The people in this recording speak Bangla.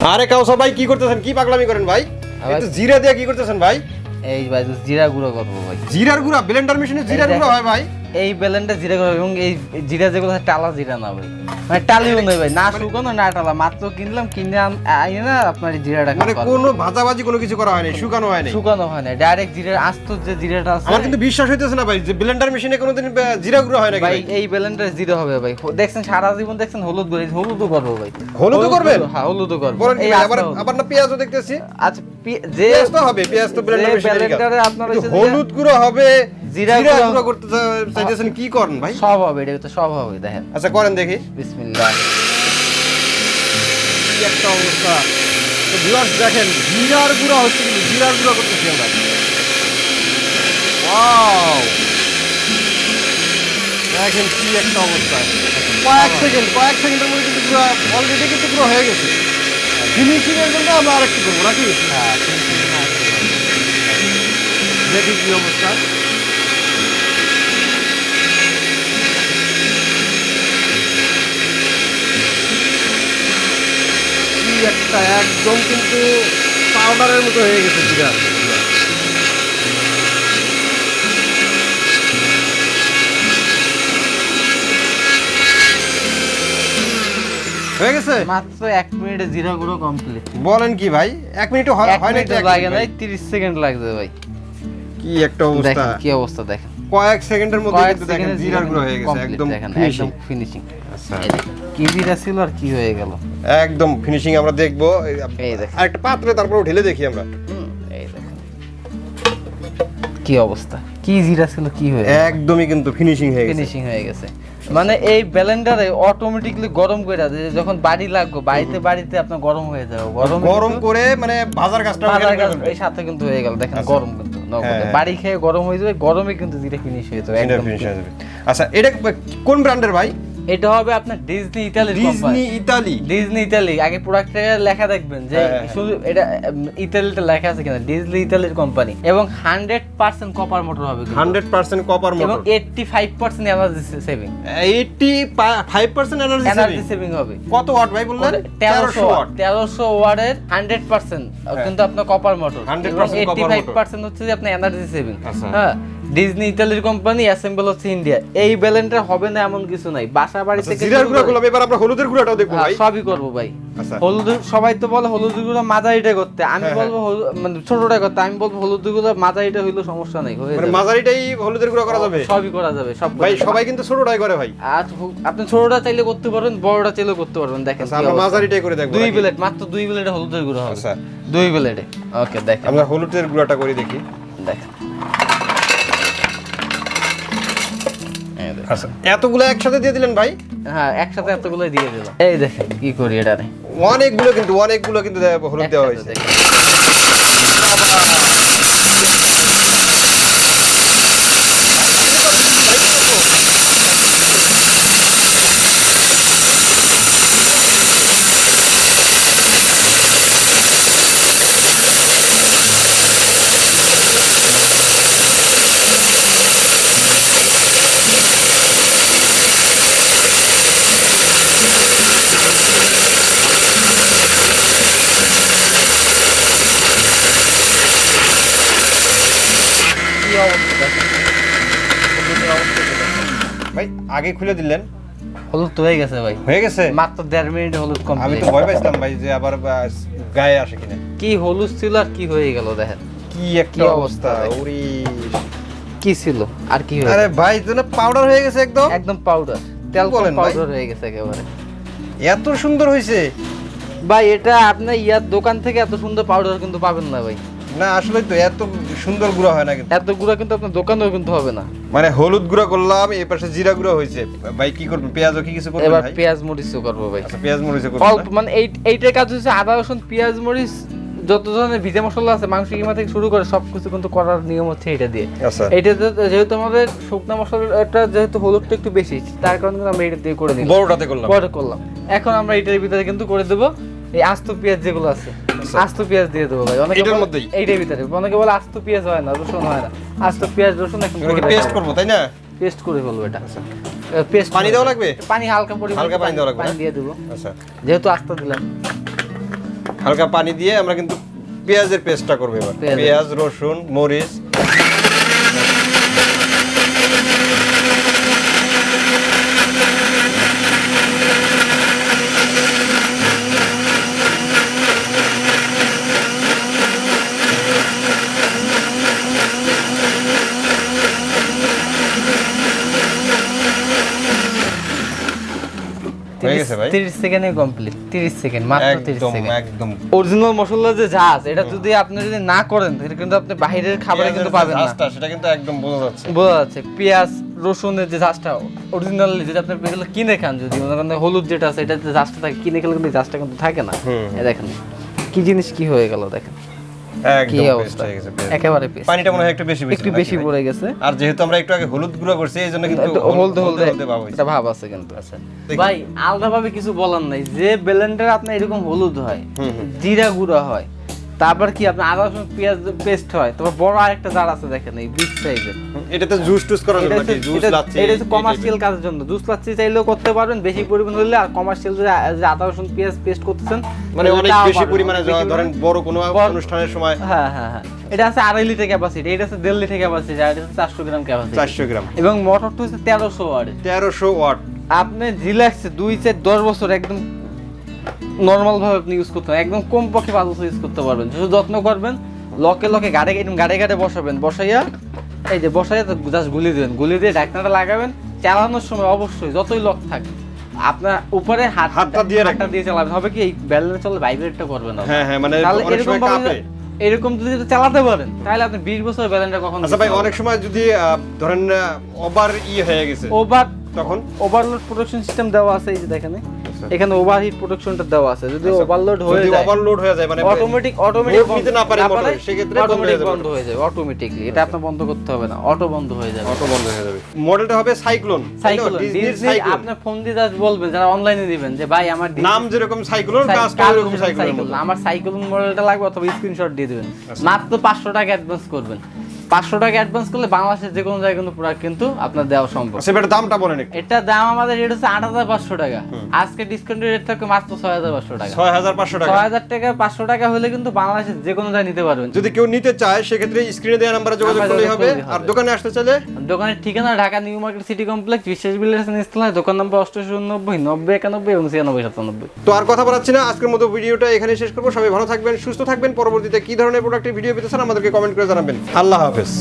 আরে কাউসা ভাই কি করতেছেন? কি পাগলামি করেন ভাই? এই একটু জিরা দিয়ে কি করতেছেন ভাই? এই ভাই তো জিরা গুঁড়ো করব ভাই। জিরার গুঁড়া ব্লেন্ডার মেশিনে জিরার গুঁড়া হয় ভাই। এই বেলেনটা জিরা গুঁড়ো এবং এই জিরা যেগুলো টালা জিরা না ভাই। মানে টালিও নেই ভাই না শুকানো না টালা। মাত্র কিনলাম কিনে আইনে না আপনার জিরাটা মানে কোনো ভাজাভাজি কোনো কিছু করা হয়নি শুকানো হয়নি শুকানো হয় না ডাইরেক্ট জিরার আস্ত যে জিরাটা আছে। আমার কিন্তু বিশ্বাস হইতেছে না ভাই যে ব্লেন্ডার মেশিনে কোনোদিন জিরা গুঁড়া হয় নাকি ভাই? এই বেলেনটা জিরো হবে ভাই। দেখছেন সারা জীবন দেখছেন হলুদ গুঁড়ো হলুদও করব ভাই। হলুদও করবেন? হ্যাঁ হলুদও করব। আবার। আবার না পেঁয়াজও দেখতেছি? আচ্ছা যে পেঁয়াজ তো হবে পেঁয়াজ তো ব্লেন্ডার মেশিনে আপনার হলুদ গুঁড়ো হবে জিরা জিরা গুঁড়ো- গুঁড়ো করতে চাইতেছেন কি করেন ভাই? সব হবে এটা তো সব হবে দেখেন। আচ্ছা করেন দেখি। বিসমিল্লাহ। কি একটা অবস্থা। তো ভিউয়ার্স দেখেন জিরার গুঁড়া হচ্ছে কিন্তু জিরার গুঁড়া করতেছি আমরা। ওয়াও দেখেন কি একটা অবস্থা। কয়েক সেকেন্ড কয়েক সেকেন্ডের মধ্যে কিন্তু পুরো অলরেডি কিন্তু পুরো হয়ে গেছে। জন্য আমরা আরেকটু করব নাকি? হ্যাঁ দেখি কি অবস্থা। একটা একদম কিন্তু পাউডারের মতো হয়ে গেছে জিরা। হয়ে গেছে? মাত্র এক মিনিটে জিরা গুঁড়ো কমপ্লিট বলেন কি ভাই? এক মিনিট হয় হয় না লাগে না তিরিশ সেকেন্ড লাগবে ভাই। কি একটা অবস্থা। কি অবস্থা দেখেন। কয়েক সেকেন্ডের মধ্যে কিন্তু দেখেন জিরার গুঁড়ো হয়ে গেছে একদম ফিনিশিং আচ্ছা। কি জিরা ছিল আর কি হয়ে গেল? একদম ফিনিশিং আমরা দেখব। এই দেখেন। আরেকটা পাত্রে তারপর ঢেলে দেখি আমরা। এই দেখেন। কি অবস্থা? কি জিরা ছিল কি হয়ে একদমই কিন্তু ফিনিশিং হয়ে গেছে। ফিনিশিং হয়ে গেছে। মানে এই ব্লেন্ডারে অটোমেটিকলি গরম করে দেয় যখন বাড়ি লাগবে বাড়িতে বাড়িতে আপনার গরম হয়ে যাবে। গরম গরম করে মানে বাজার কাজটা বাজার গাছ এই সাথে কিন্তু হয়ে গেল। দেখেন আচ্ছা। গরম কিন্তু হ্যাঁ। বাড়ি খেয়ে গরম হয়ে যাবে গরমে কিন্তু জিরা ফিনিশ হয়ে যাবে। একদম finish হয়ে যাবে। আচ্ছা এটা কোন ব্র্যান্ডের ভাই? এটা হবে আপনার ডিজনি ইতালির ডিজনি ইতালি ডিজনি ইতালি আগে প্রোডাক্টে লেখা দেখবেন যে হ্যাঁ, হ্যাঁ। শুধু এটা ইতালিতে লেখা আছে কিনা? ডিজনি ইতালির কোম্পানি এবং হান্ড্রেড পার্সেন্ট কপার মোটর হবে। হান্ড্রেড পার্সেন্ট কপার এবং motor eighty five percent energy saving eighty five percent energy energy saving হবে। কত ওয়াট ভাই বললেন? তেরোশো ওয়াট তেরোশো ওয়ার্ডের হান্ড্রেড পার্সেন্ট কিন্তু আপনার copper motor 100% eighty copper five. Percent হচ্ছে যে আপনার এনার্জি সেভিং আচ্ছা। হ্যাঁ। ডিজনি ইতালির কোম্পানি অ্যাসেম্বল হচ্ছে ইন্ডিয়া এই ব্যালেন্সটা হবে না এমন কিছু নাই। বাসা বাড়ি থেকে আচ্ছা, জিরার শুরু গুঁড়া করলাম এবার আমরা হলুদের গুঁড়াটাও দেখব হ্যাঁ, ভাই। সবই করব ভাই। আচ্ছা। হলুদ সবাই তো বলে হলুদ গুঁড়ো মাঝারিটা করতে। আমি হ্যাঁ, বলব মানে ছোটটা করতে। আমি বলব হলুদ গুঁড়ো মাঝারিটা হইল সমস্যা নেই হয়ে মানে। মাঝারিটাই হলুদের গুঁড়া করা যাবে? সবই করা যাবে সব ভাই সবাই কিন্তু ছোটটাই করে ভাই। আর আপনি ছোটটা চাইলে করতে পারবেন বড়টা চাইলে করতে পারবেন দেখেন আচ্ছা আমরা মাঝারিটাই করে দেখব দুই? প্লেট মাত্র দুই প্লেটে হলুদের গুঁড়ো হবে। আচ্ছা। দুই প্লেটে ওকে দেখেন। আমরা হলুদের গুঁড়াটা করে দেখি। দেখেন। আচ্ছা। এতগুলো একসাথে দিয়ে দিলেন ভাই? হ্যাঁ একসাথে এতগুলো দিয়ে দিলাম। এই দেখেন কি করি এটা অনেকগুলো কিন্তু অনেকগুলো কিন্তু হলুদ দেওয়া হয়েছে। অবস্থা দেখেন হলুদের অবস্থা ভাই আগে খুলে দিলেন। হলুদ তো হয়ে গেছে ভাই। হয়ে গেছে? মাত্র দেড় মিনিট হলুদ কম আমি তো ভয় পাইছিলাম ভাই যে আবার গায়ে আসে কিনা। কি হলুদ ছিল আর কি হয়ে গেল দেখেন। কি একটা অবস্থা ওরে। কি ছিল আর কি আরে ভাই তো না পাউডার হয়ে গেছে একদম। একদম পাউডার তেল পাউডার হয়ে গেছে একেবারে। এত সুন্দর হয়েছে ভাই এটা আপনার ইয়ার দোকান থেকে এত সুন্দর পাউডার কিন্তু পাবেন না ভাই। না আসলে তো এত সুন্দর গুঁড়া হয় না কিন্তু। এত গুঁড়া কিন্তু আপনার দোকানেও কিন্তু হবে না। মানে হলুদ গুঁড়া করলাম এই পাশে জিরা গুঁড়া হয়েছে। ভাই কি করবেন? পেঁয়াজও কি কিছু করবেন এবার পেঁয়াজ করব ভাই। আচ্ছা পেঁয়াজ মরিচও করবেন অল্প মানে এই এইটার কাজ হচ্ছে আদা রসুন পেঁয়াজ মরিচ যত ধরনের ভিজে মশলা আছে মাংস কিমা থেকে শুরু করে সবকিছু কিন্তু করার নিয়ম হচ্ছে এটা দিয়ে? আচ্ছা। এইটা যে- যেহেতু আমাদের শুকনো মশলাটা যেহেতু হলুদটা একটু বেশি তার কারণে আমরা এটা দিয়ে করে নিলাম বড়টাতে করলাম। পরে করলাম। এখন আমরা এটার ভিতরে কিন্তু করে দেবো এই আস্ত পেঁয়াজ যেগুলো আছে আস্ত পেঁয়াজ দিয়ে দেবো ভাই। অনেকে এটার মধ্যেই? এইটার ভিতরে। অনেকে বলে আস্ত পেঁয়াজ হয় না রসুন হয় না। আস্ত পেঁয়াজ রসুন এখন পেস্ট করব তাই না? পেস্ট করে ফেলব এটা। পেস্ট পানি দেওয়া লাগবে? পানি হালকা পরিমাণে হালকা পানি দেওয়া লাগবে পানি দিয়ে দেবো। আচ্ছা। যেহেতু আস্ত দিলাম। হালকা পানি দিয়ে আমরা কিন্তু পেঁয়াজের পেস্টটা করব এবার। পেঁয়াজ রসুন মরিচ হয়ে গেছে ভাই? তিরিশ সেকেন্ডে কমপ্লিট তিরিশ সেকেন্ড মাত্র তিরিশ একদম সেকেন্ড। একদম। অরিজিনাল মশলা যে জাজ এটা যদি আপনি যদি না করেন তাহলে কিন্তু আপনি বাইরের খাবারে কিন্তু পাবেন না। সেটা কিন্তু একদম বোঝা যাচ্ছে। বোঝা যাচ্ছে। পেঁয়াজ রসুনের যে অরিজিনাল যদি আপনি এগুলো কিনে খান যদি মনে হলুদ যেটা আছে এটা যে থাকে কিনে খেলে কিন্তু ঝাঁজটা কিন্তু থাকে না। এই দেখেন কি জিনিস কি হয়ে গেল দেখেন। কি অবস্থা। একেবারে পানিটা মনে হয় একটু বেশি একটু বেশি পড়ে গেছে। আর যেহেতু আমরা একটু আগে হলুদ গুঁড়ো করছি এই জন্য কিন্তু একটু হলদে হলদে ভাব ভাব আছে কিন্তু। আচ্ছা ভাই আলাদা ভাবে কিছু বলার নাই। যে ব্লেন্ডার আপনার এরকম হলুদ হয় জিরা গুঁড়া হয় তারপর কি আপনার আদা রসুন পেঁয়াজ পেস্ট হয়? তারপর বড় আরেকটা জার আছে দেখেন এই বিগ সাইজের এটাতে জুস টুস করার জন্য নাকি? জুস লাচ্ছি এটা হচ্ছে কমার্শিয়াল কাজের জন্য। জুস লাচ্ছি চাইলেও করতে পারবেন বেশি পরিমাণ হলে আর কমার্শিয়াল যে আদা রসুন পেঁয়াজ পেস্ট করতেছেন মানে অনেক বেশি পরিমাণে ধরেন বড় কোনো অনুষ্ঠানের সময় হ্যাঁ হ্যাঁ হ্যাঁ। এটা আছে আড়াই লিটার ক্যাপাসিটি এটা আছে দেড় লিটার ক্যাপাসিটি আর এটা চারশো গ্রাম ক্যাপাসিটি চারশো গ্রাম। এবং মোটরটা হচ্ছে তেরোশো ওয়ার্ড তেরোশো ওয়াট। আপনি রিল্যাক্সে দুই চার দশ বছর একদম নর্মাল ভাবে আপনি ইউজ করতে পারবেন একদম কম পক্ষে পাঁচ বছর ইউজ করতে পারবেন। শুধু যত্ন করবেন লকে লকে গাড়ে এরকম গাড়ে গাড়ে বসাবেন। বসাইয়া এই যে বসাইয়া তো জাস্ট গুলি দিবেন। গুলি দিয়ে ঢাকনাটা লাগাবেন। চালানোর সময় অবশ্যই যতই লক থাক আপনার উপরে হাত হাতটা দিয়ে হাতটা দিয়ে চালাবেন। হবে কি? এই ব্যালেন্স চলে ভাইব্রেটটা করবে না হ্যাঁ হ্যাঁ মানে এরকম ভাবে এরকম যদি চালাতে পারেন তাহলে আপনি বিশ বছর ব্যালেন্সটা কখন আচ্ছা ভাই অনেক সময় যদি ধরেন ওভার ই হয়ে গেছে ওভার তখন? ওভারলোড প্রোটেকশন সিস্টেম দেওয়া আছে এই যে দেখেন। এখানে ওভারহিট প্রোটেকশনটা দেওয়া আছে। যদি ওভারলোড হয়ে যদি যায় ওভারলোড হয়ে যায় মানে অটোমেটিক অটোমেটিক load নিতে না পারে মোটর, সেক্ষেত্রে বন্ধ হয়ে অটোমেটিক বন্ধ হয়ে যাবে অটোমেটিকলি এটা আপনার বন্ধ করতে হবে না অটো বন্ধ হয়ে যাবে। অটো বন্ধ হয়ে যাবে। মডেলটা হবে সাইক্লোন সাইকেল ডিজনির ডিজনি সাইক্লোন আপনার ফোন দিয়ে just বলবেন যারা অনলাইনে দিবেন যে ভাই আমার নাম যেরকম সাইক্লোন সাই- কাজটা এরকম সাইক্লোন আমার সাইকেল মডেলটা লাগবে অথবা স্ক্রিনশট দিয়ে দেবেন। আচ্ছা। মাত্র পাঁচশো টাকা অ্যাডভান্স করবেন। পাঁচশো টাকা অ্যাডভান্স করলে বাংলাদেশের যে কোনো জায়গায় কিন্তু প্রোডাক্ট কিন্তু আপনার দেওয়া সম্ভব। সেটার দামটা বলেন এটা দাম আমাদের রেট হচ্ছে আট হাজার পাঁচশো টাকা। আজকে ডিসকাউন্ট রেট থাকে মাত্র ছয় হাজার পাঁচশো টাকা। ছয় হাজার পাঁচশো টাকা? ছয় হাজার টাকা পাঁচশো টাকা হলে কিন্তু বাংলাদেশের যে কোনো জায়গায় নিতে পারবেন। যদি কেউ নিতে চায় সেক্ষেত্রে স্ক্রিনে দেওয়া নাম্বারে যোগাযোগ করলেই হবে। আর দোকানে আসতে চাইলে? দোকানের ঠিকানা Dhaka new market city complex Biswas builders দোকান নম্বর অষ্টশো উননব্বই নব্বই একানব্বই এবং ছিয়ানব্বই সাতানব্বই। তো আর কথা বলাচ্ছি না আজকের মতো ভিডিওটা এখানে শেষ করব। সবাই ভালো থাকবেন সুস্থ থাকবেন। পরবর্তীতে কি ধরনের প্রোডাক্টের ভিডিও পেতে চান আমাদেরকে কমেন্ট করে জানাবেন। আল্লাহ হাফেজ।